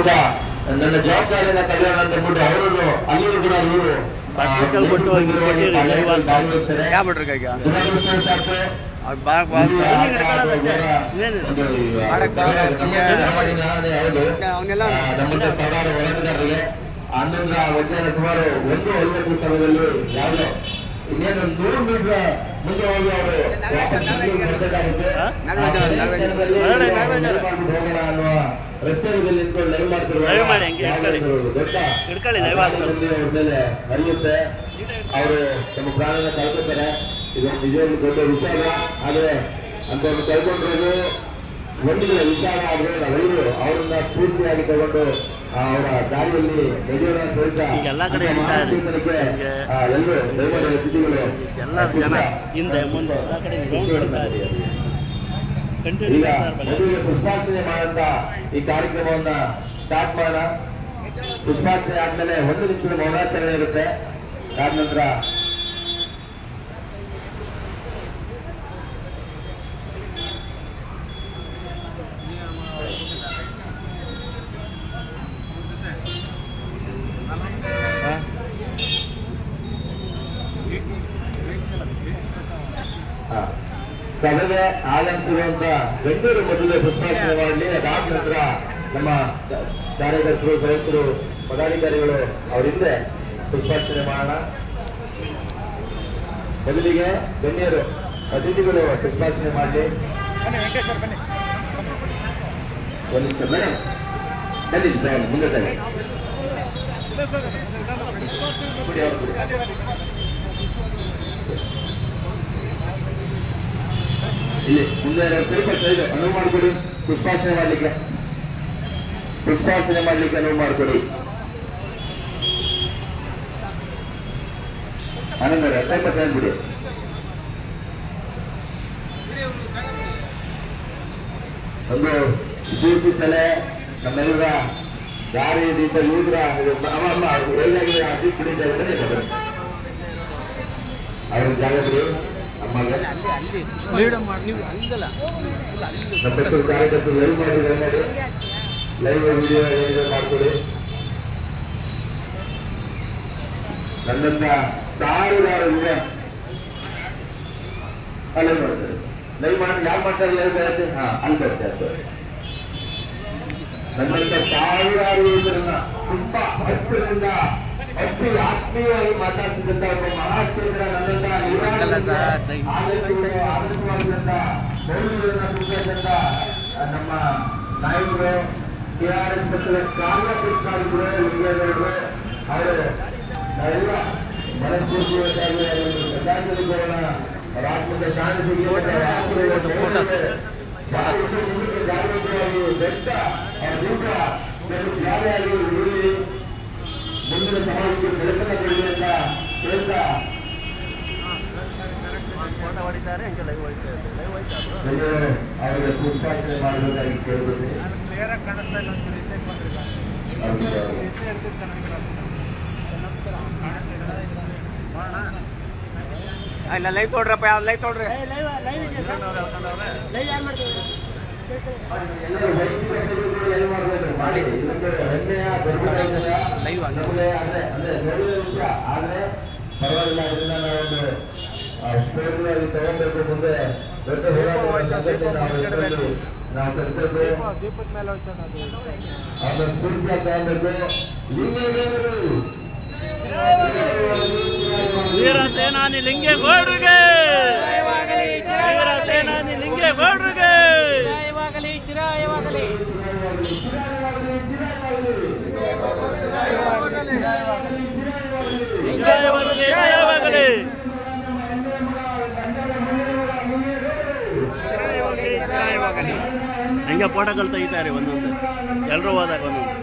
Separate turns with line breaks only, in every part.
ಮೂಲಕ ನನ್ನ ಜವಾಬ್ದಾರಿಯನ್ನ ಕಲಿಯೋಣ ಅಂತ ಅಂದ್ಬಿಟ್ಟು ಅವರು ಅಲ್ಲಿಯೂ ಕೂಡ ಇವರು ಹನ್ನೊಂದರ ಮಧ್ಯಾಹ್ನ ಸುಮಾರು ಒಂದು ಐವತ್ತು ಸಮಯದಲ್ಲಿ ಯಾವುದೋ ಇನ್ನೇನು ನೂರು ಮೀಟರ್ ಮುಂದೆ ಹೋಗಿ ಅವರು ವಾಪಸ್ ಮನೆಗೆ ಬರಬೇಕಾಗುತ್ತೆ.
ಹಾ?
ಆ ಕ್ಷಣದಲ್ಲಿ
ಹೊರಗಡೆ
ಇವರು
ನಾವೇ
ಲೈವ್ ಮಾಡ್ಬಿಟ್ಟು ಹೋಗೋಣ ಅನ್ನುವ ರಸ್ತೆಯಲ್ಲಿ ನಿಂತ್ಕೊಂಡು ಲೈವ್ ಮಾಡ್ತಿರುವಾಗ
ಲೈವ್ ಮಾಡಿ ಹಂಗೆ
ಯಾವುದೋ
ಇಟ್ಕೊಳ್ಳಿ.
ಒಂದು ದೊಡ್ಡ
ಇಟ್ಕೊಳ್ಳಿ ಲೈವ್ ಆಗ್ತದೆ.
ಮಂದಿ ಅವ್ರ ಮೇಲೆ ಹರಿಯುತ್ತೆ ಅವರು ತಮ್ಮ ಪ್ರಾಣನ ಕಳ್ಕೊತಾರೆ ಇದು ನಿಜವಾಗ್ಲೂ ದೊಡ್ಡ ವಿಚಾರ ಆದ್ರೆ ಅಂತವ್ರನ್ನ ಕಳ್ಕೊಂಡಿರೋದು ಒಂದಿನ ವಿಚಾರ ಆದ್ರೆ ನಾವೆಲ್ಲರೂ ಅವರನ್ನ ಸ್ಫೂರ್ತಿಯಾಗಿ ತಗೊಂಡು ಅವರ ದಾರಿಯಲ್ಲಿ ನಡೆಯೋಣ
ಈಗ ಎಲ್ಲಾ ಕಡೆ
ನಮ್ಮ
ಇದೆ.
ಮಹಾಚೇತನಕ್ಕೆ,
ಈಗ
ಆ, ಎಲ್ಲರೂ ದಯಮಾಡಿ ಅತಿಥಿಗಳು
ಎಲ್ಲ ಜನ ಹಿಂದೆ ಮುಂದೆ ಎಲ್ಲ ಕಡೆ ಗ್ರೌಂಡ್ ಹೊಡಿತಾ ಇದೆ. ಕಂಟಿನ್ಯೂ
ಈಗ
ಮಾಡ್ತಾ
ಪುಷ್ಪಾರ್ಚನೆ ಮಾಡಂತ ಈ ಕಾರ್ಯಕ್ರಮವನ್ನ ಸ್ಟಾರ್ಟ್ ಮಾಡೋಣ. ಪುಷ್ಪಾರ್ಚನೆ ಆದ್ಮೇಲೆ ಒಂದು ನಿಮಿಷದ ಮೌನಾಚರಣೆ ಇರುತ್ತೆ. ಆದ ನಂತರ ಸಭೆಗೆ ಆಗಮಿಸಿರುವಂತ ಗಣ್ಯರು ಮೊದಲು ಪುಷ್ಪಾರ್ಚನೆ ಮಾಡಲಿ ಅದಾದ ನಂತರ ನಮ್ಮ ಕಾರ್ಯಕರ್ತರು ಸದಸ್ಯರು ಪದಾಧಿಕಾರಿಗಳು ಅವರಿಂದ ಪುಷ್ಪಾರ್ಚನೆ ಮಾಡೋಣ ಮೊದಲಿಗೆ ಗಣ್ಯರು ಅತಿಥಿಗಳು ಪುಷ್ಪಾರ್ಚನೆ ಮಾಡಲಿ ಒಂದು ನಿಮಿಷ ಮೇಡಮ್ ಬನ್ನಿ ಡ್ರೈವರ್, ಮುಂದೆ ತಗೊಳ್ಳಿ. ಇಲ್ಲಿ ಮುಂದೆ ಇದೆ. ಅನುವು ಮಾಡಿಕೊಡಿ. ಪುಷ್ಪಾರ್ಚನೆ ಮಾಡಲಿಕ್ಕೆ. ಪುಷ್ಪಾರ್ಚನೆ ಮಾಡಲಿಕ್ಕೆ ಅನುವು ಮಾಡಿಕೊಡಿ. ಆನಂದ ಸ್ವಲ್ಪ ಸೈಡ್ ಬಿಡಿ? ಒಂದು ಜೀವಿ ಸಲಹೆ ನಮ್ಮೆಲ್ಲರ ದಾರಿ ದೀಪ ಯೂದ್ರ ಅಮ್ಮ ಹೇಗಾಗಿದೆ? ದೀಪ ಬಿಡಿತಾ ಇದ್ದಾರೆ ಅವ್ರ ಜಾಗ ಬಿಡಿ. ಅಮ್ಮಗೆ ನಮ್ಮ ಹೆಸರು ಕಾರ್ಯಕರ್ತರು ಲೈವ್ ಮಾಡಿ ಲೈವ್ ಮಾಡಿ ಲೈವ್ ವಿಡಿಯೋ ಏನಿದೆ ಮಾಡ್ಕೊಡಿ ನನ್ನನ್ನ ಸಾವಿರಾರು ಇದೆ ಲೈವ್ ಮಾಡ್ತಾರೆ ಲೈವ್ ಮಾಡಿ ಯಾರು ಮಾಡ್ತಾರೆ ಲೈವ್ ಬರುತ್ತೆ ಹಾ ಅಲ್ಲಿ ಬರ್ತಾ ಇರ್ತಾರೆ ನನ್ನಂತ ಸಾವಿರಾರು ಯುವಕರನ್ನ ತುಂಬಾ ಹತ್ತಿರದಿಂದ ಅತಿ ಆತ್ಮೀಯವಾಗಿ ಮಾತಾಡ್ತಿದ್ದಂತ ಒಬ್ಬ ಮಹಾಕ್ಷೇತ್ರ
ದಯ-
ಆದರ್ಶಗಳು ಆದರ್ಶವಾಗಿದ್ದಂತ ಮೌಲ್ಯಗಳನ್ನ ತುಂಬಿದಂತ ನಮ್ಮ ನಾಯಕರು ಕೆ ಆರ್ ಎಸ್ ಪಕ್ಷದ ಕಾರ್ಯಕರ್ತರಾಗಿದ್ರು ಲಿಂಗೇಗೌಡರು ಅವರು ಎಲ್ಲ ಮನಸ್ಫೂರ್ತಿಯಾಗಿ ಅವರನ್ನು ಶ್ರದ್ಧಾಂಜಲಿ ಕೊಡೋಣ ಅವರ ಆತ್ಮದ ಶಾಂತಿ ಸಿಗಲಿ ಮತ್ತು ಅವರ. ಭಾರತದ ಮುಂದಿನ ಸಮಾಜಕ್ಕೆ ಬೆಳಕನ್ನು ಕೊಡಲಿ ಅಂತ ಹೇಳ್ತಾ
ಫೋಟೋ ಹೊಡಿತಾರೆ ಹಂಗೆ ಲೈವ್ ಹೋಯ್ತಾ ಇದೆ ಲೈವ್ ಹೋಯ್ತಾ ಬ್ರೋ?
ಎಲ್ಲರೂ ಅವರಿಗೆ ಪುಷ್ಪಾರ್ಚನೆ ಮಾಡಬೇಕಾಗಿ ಕೇಳ್ಕೊತೀನಿ
ಇಲ್ಲ ಲೈವ್ ತೊಗೊಳ್ರಪ್ಪ ಯಾವ ಲೈವ್ ತೊಗೊಳ್ರಿ
ಎಲ್ಲರೂ ವೈಯಕ್ತಿಕ ಸಭೆಗಳು ಲೈವ್ ಮಾಡಬೇಕು ಮಾಡಿ
ಲೈವ್ ಆಗಿದೆ.
ನಾವು
ವೀರ ಸೇನಾನಿ ಲಿಂಗೇಗೌಡರಿಗೆ ವೀರ ಸೇನಾನಿ ಲಿಂಗೇಗೌಡರಿಗೆ
ಚಿರಾಯವಾಗಲಿ ಚಿರಾಯವಾಗಲಿ
ಜಯವಾಗಲಿ ಜಯವಾಗಲಿ ಹಂಗೆ ಫೋಟೋಗಳು ತೆಗಿತಾರೆ ಒಂದೊಂದು? ಎಲ್ಲರೂ ಹೋದಾಗ ಒಂದೊಂದು.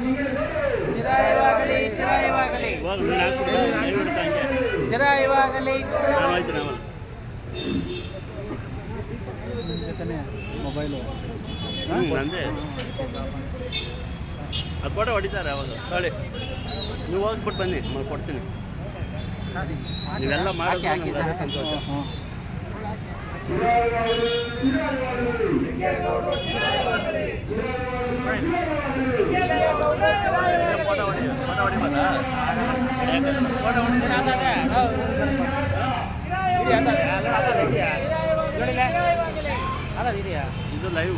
ಮೊಬೈಲು.
ನಂದೇ. ಅದು ಫೋಟೋ ಹೊಡಿತಾರೆ ಅವಾಗ. ಹೇಳಿ ನೀವು ಹೋಗ್ಬಿಟ್ಟು ಬನ್ನಿ ಮ- ಕೊಡ್ತೀನಿ. ನೀವೆಲ್ಲ ಮಾಡಿ
ಹಾಕಿ ಸಂತೋಷ
ಫೋಟೋ ಹೊಡಿದ್ರೆ ಆತದೆ,
ಇದೆಯಾ? ಅದ ಇದೆಯಾ?
ಇದು ಲೈವ್